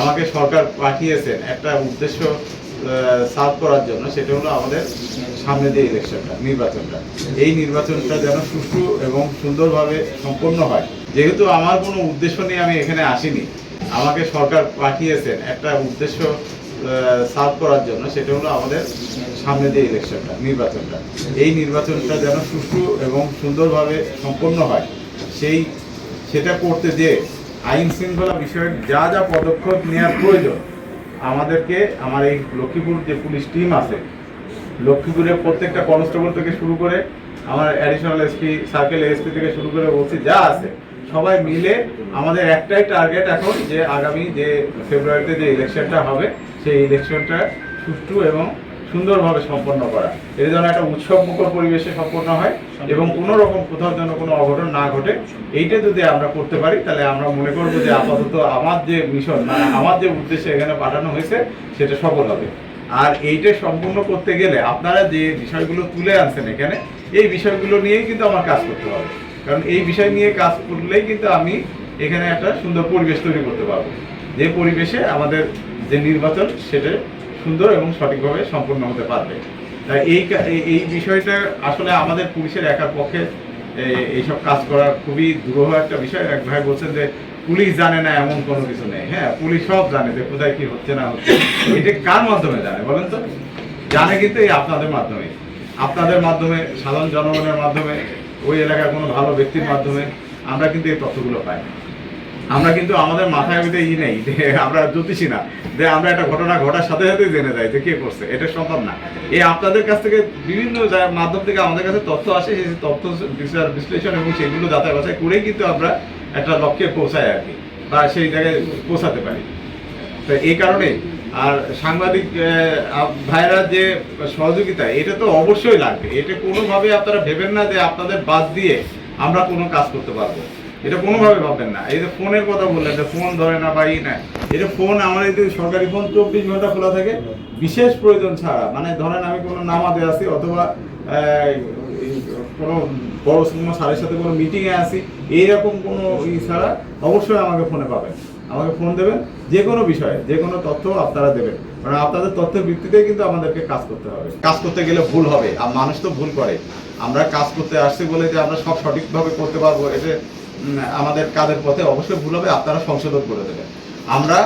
আমাকে সরকার পাঠিয়েছেন একটা উদ্দেশ্য সার্ভ করার জন্য, সেটা হলো আমাদের সামনে যে ইলেকশনটা, নির্বাচনটা। এই নির্বাচনটা যেন সুষ্ঠু এবং সুন্দরভাবে সম্পন্ন হয়। যেহেতু আমার কোনো উদ্দেশ্য নিয়ে আমি এখানে আসিনি, আমাকে সরকার পাঠিয়েছেন একটা উদ্দেশ্য সার্ভ করার জন্য, সেটা হলো আমাদের সামনে যে ইলেকশনটা, নির্বাচনটা। এই নির্বাচনটা যেন সুষ্ঠু এবং সুন্দরভাবে সম্পন্ন হয়। সেই, সেটা করতে যে আইন শৃঙ্খলা বিষয়ক যা যা পদক্ষেপ নেওয়ার প্রয়োজন, আমাদেরকে, আমার এই লক্ষ্মীপুর যে পুলিশ টিম আছে, লক্ষ্মীপুরের প্রত্যেকটা কনস্টেবল থেকে শুরু করে আমার অ্যাডিশনাল এসপি সার্কেল এসপি থেকে শুরু করে বলছি যা আছে, সবাই মিলে আমাদের একটাই টার্গেট এখন যে আগামী যে ফেব্রুয়ারিতে যে ইলেকশনটা হবে, সেই ইলেকশনটা সুষ্ঠু এবং সুন্দরভাবে সম্পন্ন করা। এর জন্য একটা উৎসব মুখর পরিবেশে সম্পন্ন হয় এবং কোনো রকম কোথাও যেন কোনো অঘটন না ঘটে। এইটা যদি আমরা করতে পারি, তাহলে আমরা মনে করব যে আপাতত আমার যে মিশন মানে আমার যে উদ্দেশ্যে এখানে পাঠানো হয়েছে, সেটা সফল হবে। আর এইটা সম্পূর্ণ করতে গেলে আপনারা যে বিষয়গুলো তুলে আনছেন এখানে, এই বিষয়গুলো নিয়েই কিন্তু আমার কাজ করতে হবে। কারণ এই বিষয় নিয়ে কাজ করলেই কিন্তু আমি এখানে একটা সুন্দর পরিবেশ তৈরি করতে পারব। যে পরিবেশে আমাদের যে নির্বাচন, সেটা সুন্দর এবং সঠিকভাবে সম্পন্ন হতে পারবে। তাই এই এই- বিষয়টা আসলে আমাদের পুলিশের একার পক্ষে এইসব কাজ করা খুবই দুরূহ একটা বিষয়। এক ভাই বলছেন যে, পুলিশ জানে না এমন কোনো কিছু নেই। হ্যাঁ পুলিশ সব জানে যে কোথায় কি হচ্ছে না হচ্ছে। এটা কার মাধ্যমে জানে বলেন তো? জানে কিন্তু এই আপনাদের মাধ্যমে। আপনাদের মাধ্যমে, সাধারণ জনগণের মাধ্যমে, ওই এলাকার কোনো ভালো ব্যক্তির মাধ্যমে আমরা কিন্তু এই তথ্যগুলো পাই আমরা কিন্তু আমাদের মাথায় ভিতরে ই নেই, যে আমরা জ্যোতিষী না। যে আমরা একটা ঘটনা ঘটার সাথে সাথে জেনে যাই যে কে করছে, এটা সম্ভব না। এই আপনাদের কাছ থেকে বিভিন্ন মাধ্যম থেকে আমাদের কাছে তথ্য আসে, সেই তথ্য বিচার বিশ্লেষণ এবং সেগুলো যাচাই বাছাই করেই কিন্তু আমরা একটা লক্ষ্যে পৌঁছাই আর কি, বা সেই জায়গায় পৌঁছাতে পারি। তো এই কারণে, আর সাংবাদিক ভাইরা যে সহযোগিতা, এটা তো অবশ্যই লাগবে। এটা কোনোভাবে আপনারা ভেবেন না যে আপনাদের বাদ দিয়ে আমরা কোনো কাজ করতে পারব। এটা কোনোভাবে ভাববেন না। এই যে ফোনের কথা বললেন যে ফোন ধরে না বা ই না এটা ফোন আমার এই সরকারি ফোন চব্বিশ ঘণ্টা খোলা থাকে বিশেষ প্রয়োজন ছাড়া মানে ধরেন আমি কোনো নামাজে আছি অথবা কোনো বড় কোনো স্যারের সাথে কোনো মিটিংয়ে আসি এইরকম কোনো ই ছাড়া অবশ্যই আমাকে ফোনে পাবেন। আমাকে ফোন দেবেন যে কোনো বিষয়ে যে কোনো তথ্য আপনারা দেবেন। কারণ আপনাদের তথ্যের ভিত্তিতেই কিন্তু আমাদেরকে কাজ করতে হবে। কাজ করতে গেলে ভুল হবে আর মানুষ তো ভুল করে। আমরা কাজ করতে আসছি বলে যে আমরা সব সঠিকভাবে করতে পারব উম, আমাদের কাজের পথে অবশ্যই ভুল হবে, আপনারা সংশোধন করে দেবেন। আমরা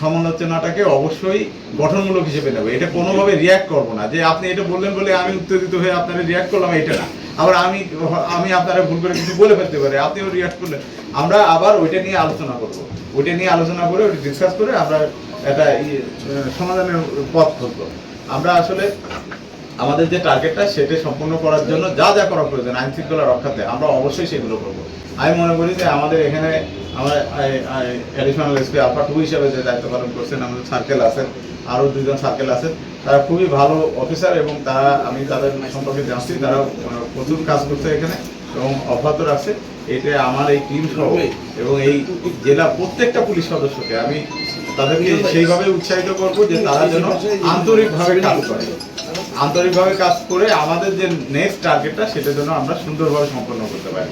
সমালোচনাটাকে অবশ্যই গঠনমূলক হিসেবে নেব। এটা কোনোভাবে রিয়াক্ট করব না। যে আপনি এটা বললেন বলে আমি উত্তেজিত হয়ে আপনারা রিয়াক্ট করলাম এটা না। আবার আমি আমি আপনারা ভুল করে কিছু বলে ফেলতে পারি, আপনিও রিয়াক্ট করলেন। আমরা আবার ওইটা নিয়ে আলোচনা করব। ওইটা নিয়ে আলোচনা করে, ওইটা ডিসকাস করে আমরা একটা সমাধানের পথ খুঁজব। আমরা আসলে আমাদের যে টার্গেটটা সেটা সম্পূর্ণ করার জন্য যা যা করা প্রয়োজন আইন শৃঙ্খলা রক্ষাতে, আমরা অবশ্যই সেগুলো করব। আমি মনে করি যে আমাদের এখানে আমার অ্যাডিশনাল এসপি আলফা টু হিসাবে যে দায়িত্ব পালন করছেন আমাদের সার্কেল আছেন, আরও দুজন সার্কেল আছেন, তারা খুবই ভালো অফিসার এবং তারা, আমি তাদের সম্পর্কে জানছি, তারা প্রচুর কাজ করছে এখানে এবং অব্যাহত রাখছে। এটা আমার এই টিম সহ এবং এই জেলা প্রত্যেকটা পুলিশ সদস্যকে আমি তাদেরকে সেইভাবে উৎসাহিত করব যে তারা যেন আন্তরিকভাবে কাজ করে। আন্তরিকভাবে কাজ করে আমাদের যে নেক্সট টার্গেটটা সেটা জন্য আমরা সুন্দরভাবে সম্পন্ন করতে পারি।